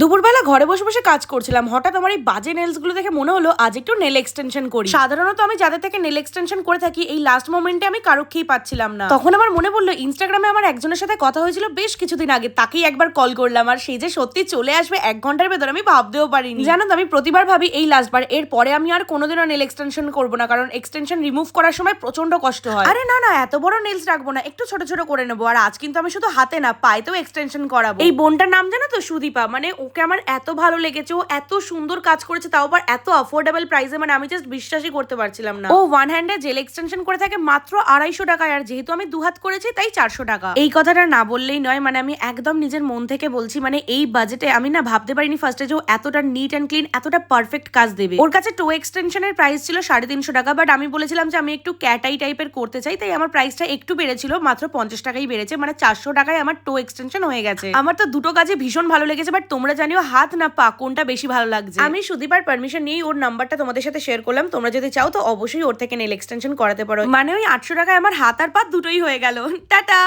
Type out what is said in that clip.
দুপুরবেলা ঘরে বসে বসে কাজ করছিলাম। হঠাৎ আমার এই বাজে নেলসগুলো দেখে মনে হলো, আজ একটু নেল এক্সটেনশন করি। সাধারণত আমি যাদের থেকে নেল এক্সটেনশন করে থাকি, এই লাস্ট মোমেন্টে আমি কারোক্ষেই পাচ্ছিলাম না। তখন আমার মনে পড়ল ইনস্টাগ্রামে আমার একজনের সাথে কথা হয়েছিল বেশ কিছুদিন আগে। তাকেই একবার কল করলাম, আর সেই যে সত্যি চলে আসবে এক ঘণ্টার ভেতর আমি ভাবতেও পারিনি। জানো তো, আমি প্রতিবার ভাবি এই লাস্টবার এর পরে আমি আর কোনোদিনও নেল এক্সটেনশন করব না, কারণ এক্সটেনশন রিমুভ করার সময় প্রচণ্ড কষ্ট হয়। আরে না না, এত বড় নেলস রাখব না, একটু ছোট ছোট করে নেব, আর আজ কিন্তু আমি শুধু হাতে না, পায়েতেও এক্সটেনশন করাবো। এই বোনটার নাম জানো তো, সুদীপা মানে ওকে আমার এত ভালো লেগেছে ও এত সুন্দর কাজ করেছে তাও আবার এত অ্যাফোর্ডেবল প্রাইসে মানে আমি জাস্ট বিশ্বাসই করতে পারছিলাম না। ও ওয়ান হ্যান্ডে জেল এক্সটেনশন করে থাকে মাত্র আড়াইশো টাকায় আর যেহেতু আমি দুহাত করেছি তাই চারশো টাকা। এই কথাটা না বললেই নয় মানে আমি একদম নিজের মন থেকে বলছি মানে এই বাজেটে আমি না ভাবতে পারিনি ফার্স্টে যে ও এতটা নিট অ্যান্ড ক্লিন এতটা পারফেক্ট কাজ দেবে। ওর কাছে টো এক্সটেনশনের প্রাইস ছিল সাড়ে তিনশো টাকা বাট আমি বলেছিলাম যে আমি একটু ক্যাটাই টাইপের করতে চাই তাই আমার প্রাইসটা একটু বেড়েছিল মাত্র পঞ্চাশ টাকাই বেড়েছে মানে চারশো টাকায় আমার টো এক্সটেনশন হয়ে গেছে। আমার তো দুটো কাজে ভীষণ ভালো লেগেছে বাট তোমরা জানিও হাত না পা, কোনটা বেশি ভালো লাগছে? আমি সুদীপার পারমিশন নিয়েই ওর নাম্বারটা তোমাদের সাথে শেয়ার করলাম। তোমরা যদি চাও তো অবশ্যই ওর থেকে নেল এক্সটেনশন করাতে পারো। মানে ওই আটশো টাকায় আমার হাত আর পা দুটোই হয়ে গেল। টাটা!